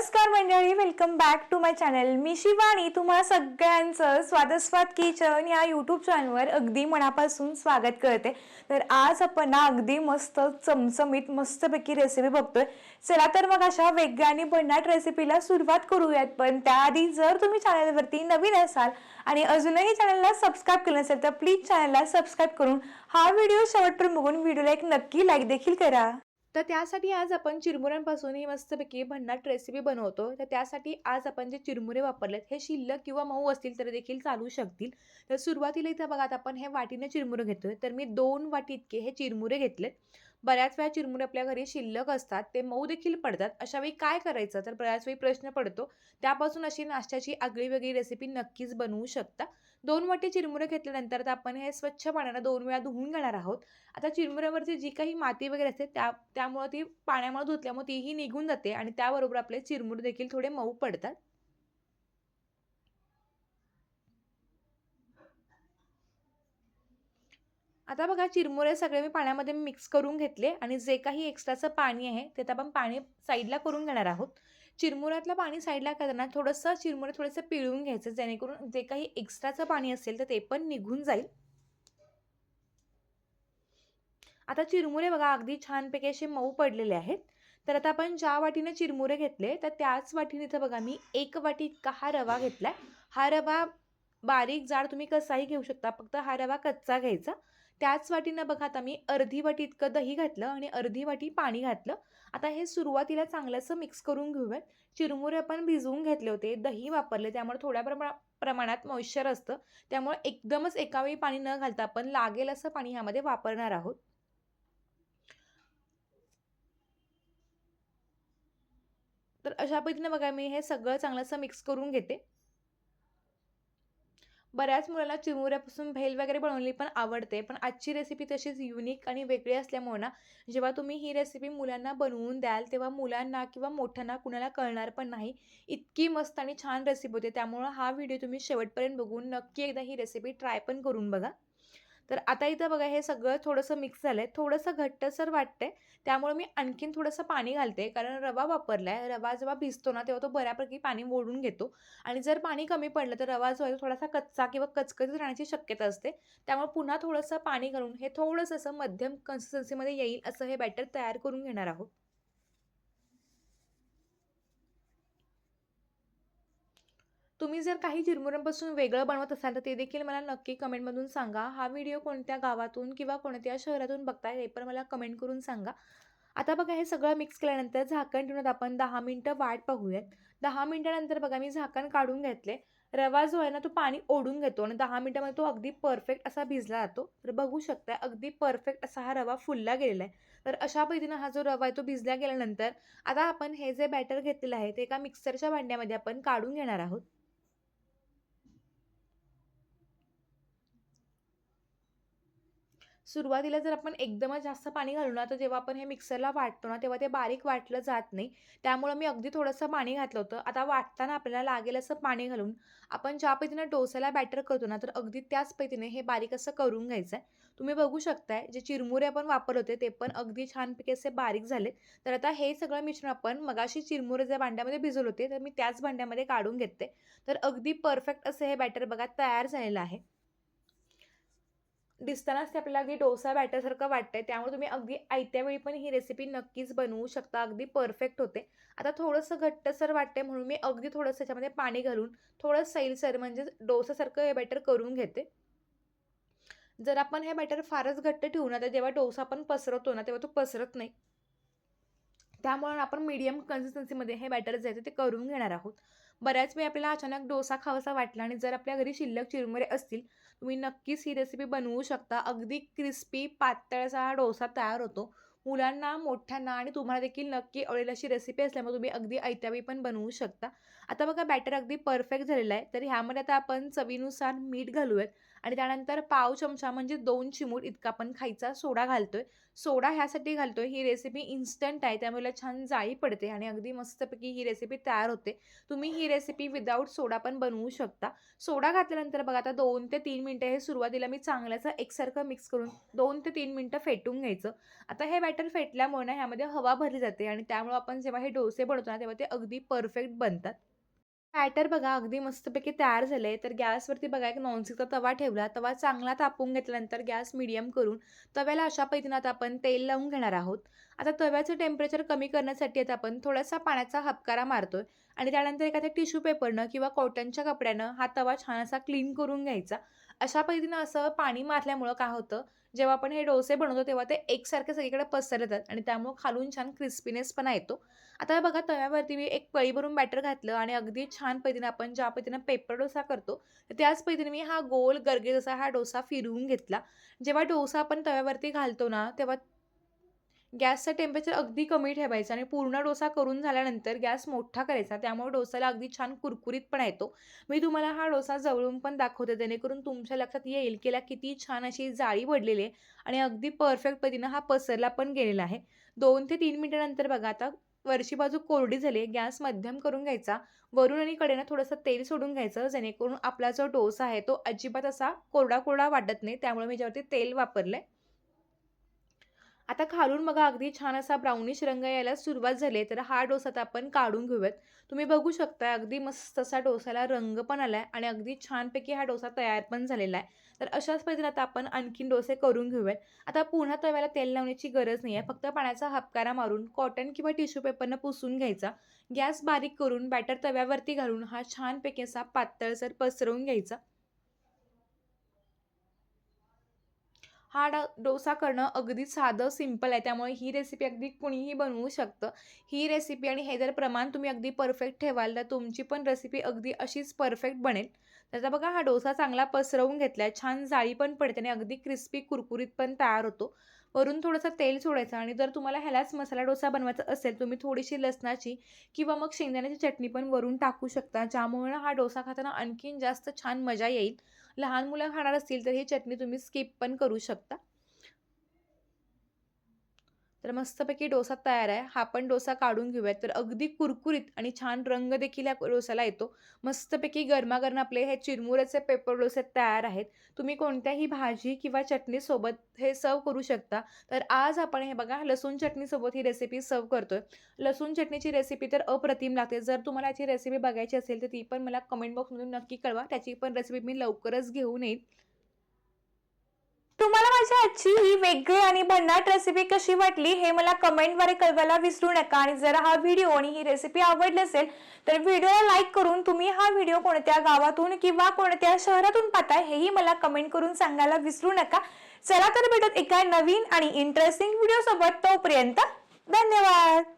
नमस्कार मंडळी welcome back to my channel मी शिवानी तुम्हाला सगळ्यांचं स्वादस्वाद किचन या यूट्यूब चॅनलवर अगदी मनापासून स्वागत करते. तर आज आपण ना अगदी मस्त चमचमीत मस्तपैकी रेसिपी बघतोय. चला तर मग अशा वेगाने भन्नाट रेसिपीला सुरुवात करूयात. पण त्याआधी जर तुम्ही चॅनलवरती नवीन असाल आणि अजूनही चॅनलला सबस्क्राईब केलं नसेल तर प्लीज चॅनलला सबस्क्राईब करून हा व्हिडिओ शेवटपर्यंत बघून व्हिडिओला एक नक्की लाईक देखील करा. तर त्यासाठी आज आपण चिरमुऱ्यांपासून ही मस्तपैकी भन्नाट रेसिपी बनवतो. तर त्यासाठी आज आपण जे चिरमुरे वापरलेत हे शिल्लक किंवा मऊ असतील तर देखील चालू शकतील. तर सुरुवातीला इथं बघा आपण हे वाटीने चिरमुरे घेतोय. तर मी दोन वाटी इतके हे चिरमुरे घेतलेत. बऱ्याच वेळा चिरमुरे आपल्या घरी शिल्लक असतात ते मऊ देखील पडतात. अशा वेळी काय करायचं? तर बऱ्याच वेळी प्रश्न पडतो. त्यापासून अशी नाश्त्याची आगळी वेगळी रेसिपी नक्कीच बनवू शकता. दोन वाटी चिरमुरे घेतल्यानंतर आता आपण हे स्वच्छ पाण्यानं दोन वेळा धुवून घेणार आहोत. आता चिरमुऱ्यावरची जी काही माती वगैरे असते त्या त्यामुळं ती पाण्यामुळे धुतल्यामुळे तीही निघून जाते आणि त्याबरोबर आपले चिरमुरे देखील थोडे मऊ पडतात. आता बघा चिरमुरे सगळे मी पाण्यामध्ये मिक्स करून घेतले आणि जे काही एक्स्ट्राचं पाणी आहे ते तर आपण पाणी साईडला करून घेणार आहोत. चिरमुऱ्यातलं पाणी साईडला करताना थोडंसं चिरमुरे थोडंसं पिळून घ्यायचं जेणेकरून जे काही एक्स्ट्राचं पाणी असेल तर ते पण निघून जाईल. आता चिरमुरे बघा अगदी छानपैकी असे मऊ पडलेले आहेत. तर आता आपण ज्या वाटीने चिरमुरे घेतले तर त्याच वाटीने इथं बघा मी एक वाटी इतका हा रवा घेतलाय. हा रवा बारीक जाड तुम्ही कसाही घेऊ शकता फक्त हा रवा कच्चा घ्यायचा. त्याच वाटीनं बघा आता मी अर्धी वाटी इतकं दही घातलं आणि अर्धी वाटी पाणी घातलं. आता हे सुरुवातीला चांगलंसं मिक्स करून घेऊयात. चिरमुरे आपण भिजवून घेतले होते दही वापरले त्यामुळे थोड्या प्रमा प्रमाणात मॉइश्चर असतं. त्यामुळे एकदमच एकावेळी पाणी न घालता आपण लागेल असं पाणी ह्यामध्ये वापरणार आहोत. तर अशा पद्धतीने बघा मी हे सगळं चांगलंसं मिक्स करून घेते. बऱ्याच मुलांना चिमुऱ्यापासून भेल वगैरे बनवली पण आवडते. पण आजची रेसिपी तशीच युनिक आणि वेगळी असल्यामुळे ना जेव्हा तुम्ही ही रेसिपी मुलांना बनवून द्याल तेव्हा मुलांना किंवा मोठ्यांना कुणाला कळणार पण नाही. इतकी मस्त आणि छान रेसिपी होते. त्यामुळं हा व्हिडिओ तुम्ही शेवटपर्यंत बघून नक्की एकदा ही रेसिपी ट्राय पण करून बघा. तर आता इथं बघा हे सगळं थोडंसं मिक्स झालं आहे थोडंसं घट्टसर वाटते त्यामुळे मी आणखीन थोडंसं पाणी घालते. कारण रवा वापरला आहे रवा जेव्हा भिजतो ना तेव्हा तो बऱ्यापैकी पाणी ओढून घेतो. आणि जर पाणी कमी पडलं तर रवा जो आहे तो थोडासा कच्चा किंवा कचकचीत राहण्याची शक्यता असते. त्यामुळे पुन्हा थोडंसं पाणी घालून हे थोडंसं असं मध्यम कन्सिस्टन्सीमध्ये येईल असं हे बॅटर तयार करून घेणार आहोत. तुम्ही जर काही चिरमुऱ्यांपासून वेगळं बनवत असाल तर ते देखील मला नक्की कमेंटमधून सांगा. हा व्हिडिओ कोणत्या गावातून किंवा कोणत्या शहरातून बघताय हे पण मला कमेंट करून सांगा. आता बघा हे सगळं मिक्स केल्यानंतर झाकण ठेवून आपण दहा मिनटं वाट पाहूयात दहा मिनटानंतर बघा मी झाकण काढून घेतले रवा जो आहे ना तो पाणी ओढून घेतो आणि दहा मिनटामध्ये तो अगदी परफेक्ट असा भिजला जातो. तर बघू शकता अगदी परफेक्ट असा हा रवा फुलला गेलेला आहे. तर अशा पद्धतीनं हा जो रवा आहे तो भिजला गेल्यानंतर आता आपण हे जे बॅटर घेतलेलं आहे ते एका मिक्सरच्या भांड्यामध्ये आपण काढून घेणार आहोत. सुरुवातीला जर आपण एकदमच जास्त पाणी घालू ना तर जेव्हा आपण हे मिक्सरला वाटतो ना तेव्हा ते बारीक वाटलं जात नाही. त्यामुळं मी अगदी थोडंसं पाणी घातलं होतं. आता वाटताना आपल्याला लागेल असं पाणी घालून आपण ज्या पद्धतीनं डोसेला बॅटर करतो ना तर अगदी त्याच पद्धतीने हे बारीक असं करून घ्यायचं आहे. तुम्ही बघू शकताय जे चिरमुरे आपण वापर होते ते पण अगदी छानपैकी असे बारीक झाले तर आता हे सगळं मिश्रण आपण मगाशी चिरमुरे ज्या भांड्यामध्ये भिजवले होते तर मी त्याच भांड्यामध्ये काढून घेते तर अगदी परफेक्ट असं हे बॅटर बघा तयार झालेलं आहे. दिसतानाच ते आपल्याला अगदी डोसा बॅटरसारखं वाटतंय. त्यामुळे तुम्ही अगदी आयत्या वेळी पण ही रेसिपी नक्कीच बनवू शकता. अगदी परफेक्ट होते. आता थोडंसं घट्टसर वाटतंय म्हणून मी अगदी थोडंसं त्याच्यामध्ये पाणी घालून थोडं सैलसर म्हणजे डोसासारखं हे बॅटर करून घेते. जर आपण हे बॅटर फारच घट्ट ठेवू ना तर जेव्हा डोसा आपण पसरवतो ना तेव्हा तो पसरत नाही. त्यामुळे आपण मीडियम कन्सिस्टन्सीमध्ये हे बॅटर जे आहे ते करून घेणार आहोत. बऱ्याच वेळी आपल्याला अचानक डोसा खावासा वाटला आणि जर आपल्या घरी शिल्लक चिरमुरे असतील तुम्ही नक्कीच ही रेसिपी बनवू शकता. अगदी क्रिस्पी पातळचा हा डोसा तयार होतो. मुलांना मोठ्यांना आणि तुम्हाला देखील नक्की आवडेल अशी रेसिपी असल्यामुळे तुम्ही अगदी ऐत्यावी पण बनवू शकता. आता बघा बॅटर अगदी परफेक्ट झालेलं आहे. तर ह्यामध्ये आता आपण चवीनुसार मीठ घालूयात. आणि त्यानंतर पाव चमचा म्हणजे दोन चिमूट इतका आपण खायचा सोडा घालतोय. सोडा ह्यासाठी घालतोय ही रेसिपी इन्स्टंट आहे त्यामुळे छान जाळी पडते आणि अगदी मस्तपैकी ही रेसिपी तयार होते. तुम्ही ही रेसिपी विदाऊट सोडा पण बनवू शकता. सोडा घातल्यानंतर बघा आता दोन ते तीन मिनटं हे सुरुवातीला मी चांगल्याचं एकसारखं मिक्स करून दोन ते तीन मिनटं फेटून घ्यायचं. आता हे बॅटर फेटल्यामुळे ना ह्यामध्ये हवा भरली जाते आणि त्यामुळे आपण जेव्हा हे डोसे बनवतो ना तेव्हा ते अगदी परफेक्ट बनतात. बॅटर बघा अगदी मस्तपैकी तयार झाले तर गॅसवरती बघा एक नॉनस्टिकचा तवा ठेवला. तवा चांगला तापून घेतल्यानंतर गॅस मिडियम करून तव्याला अशा पद्धतीनं आता आपण तेल लावून घेणार आहोत. आता तव्याचं टेम्परेचर कमी करण्यासाठी आता आपण थोडासा पाण्याचा हपकारा मारतोय आणि त्यानंतर एखाद्या टिश्यू पेपरनं किंवा कॉटनच्या कपड्यानं हा तवा छान असा क्लीन करून घ्यायचा. अशा पद्धतीनं असं पाणी मारल्यामुळं काय होतं जेव्हा आपण हे डोसे बनवतो तेव्हा ते एकसारखे सगळीकडे पसरतात आणि त्यामुळं खालून छान क्रिस्पीनेसपणा येतो. आता बघा तव्यावरती मी एक पळी भरून बॅटर घातलं आणि अगदी छान पद्धतीनं आपण ज्या पद्धतीनं पेपर डोसा करतो तर त्याच पद्धतीने मी हा गोल गरगे जसा हा डोसा फिरवून घेतला. जेव्हा डोसा आपण तव्यावरती घालतो ना तेव्हा गॅसचं टेम्परेचर अगदी कमी ठेवायचं आणि पूर्ण डोसा करून झाल्यानंतर गॅस मोठा करायचा. त्यामुळे डोसाला अगदी छान कुरकुरीतपणा येतो. मी तुम्हाला हा डोसा जवळून पण दाखवते जेणेकरून तुमच्या लक्षात येईल की याला किती छान अशी जाळी पडलेली आहे आणि अगदी परफेक्ट पद्धतीनं हा पसरला पण गेलेला आहे. दोन ते तीन मिनिटानंतर बघा आता वरची बाजू कोरडी झाली गॅस मध्यम करून घ्यायचा. वरून आणि कडेनं थोडंसं तेल सोडून घ्यायचं जेणेकरून आपला जो डोसा आहे तो अजिबात असा कोरडा कोरडा वाटत नाही. त्यामुळे मी ज्यावरती तेल वापरलं आहे आता खालून बघा अगदी छान असा ब्राउनिश रंग यायला सुरुवात झाली तर हा डोसा आता आपण काढून घेऊयात. तुम्ही बघू शकता अगदी मस्त असा डोसाला रंग पण आला आहे आणि अगदी छानपैकी हा डोसा तयार पण झालेला आहे. तर अशाच पद्धतीने आता आपण आणखीन डोसे करून घेऊयात. आता पुन्हा तव्याला तेल लावण्याची गरज नाही आहे फक्त पाण्याचा हपकारा मारून कॉटन किंवा टिश्यू पेपरनं पुसून घ्यायचा. गॅस बारीक करून बॅटर तव्यावरती घालून हा छानपैकी असा पातळसर पसरवून घ्यायचा. हा ड डोसा करणं अगदी साधं सिंपल आहे. त्यामुळे ही रेसिपी अगदी कुणीही बनवू शकतं. ही रेसिपी आणि हे जर प्रमाण तुम्ही अगदी परफेक्ट ठेवाल तर तुमची पण रेसिपी अगदी अशीच परफेक्ट बनेल. त्याचा बघा हा डोसा चांगला पसरवून घेतला आहे छान जाळी पण पडते आणि अगदी क्रिस्पी कुरकुरीत पण तयार होतो. वरून थोडंसं तेल सोडायचं आणि जर तुम्हाला ह्यालाच मसाला डोसा बनवायचा असेल तुम्ही थोडीशी लसणाची किंवा मग शेंगदाण्याची चटणी पण वरून टाकू शकता. ज्यामुळे हा डोसा खाताना आणखीन जास्त छान मजा येईल. लहान मुलं खाणार असतील तर ही चटणी तुम्ही स्किप पण करू शकता. तर मस्तपैकी डोसा तयार आहे. हा पण डोसा काढून घेऊयात. तर अगदी कुरकुरीत आणि छान रंग देखील या डोसाला येतो. मस्तपैकी गरमागरम आपले हे चिरमुऱ्याचे पेपर डोसे तयार आहेत. तुम्ही कोणत्याही भाजी किंवा चटणीसोबत हे सर्व करू शकता. तर आज आपण हे बघा लसूण चटणीसोबत ही रेसिपी सर्व करतोय. लसूण चटणीची रेसिपी तर अप्रतिम लागते. जर तुम्हाला याची रेसिपी बघायची असेल तर ती पण मला कमेंट बॉक्समधून नक्की कळवा. त्याची पण रेसिपी मी लवकरच घेऊन येईल तुम्हाला माझी आजची ही वेगळी आणि भन्नाट रेसिपी कशी वाटली हे मला कमेंटद्वारे कळवायला विसरू नका. आणि जर हा व्हिडिओ आणि ही रेसिपी आवडली असेल तर व्हिडिओला लाईक करून तुम्ही हा व्हिडिओ कोणत्या गावातून किंवा कोणत्या शहरातून पाहताय हेही मला कमेंट करून सांगायला विसरू नका. चला तर भेटत एका नवीन आणि इंटरेस्टिंग व्हिडिओ सोबत. तोपर्यंत धन्यवाद!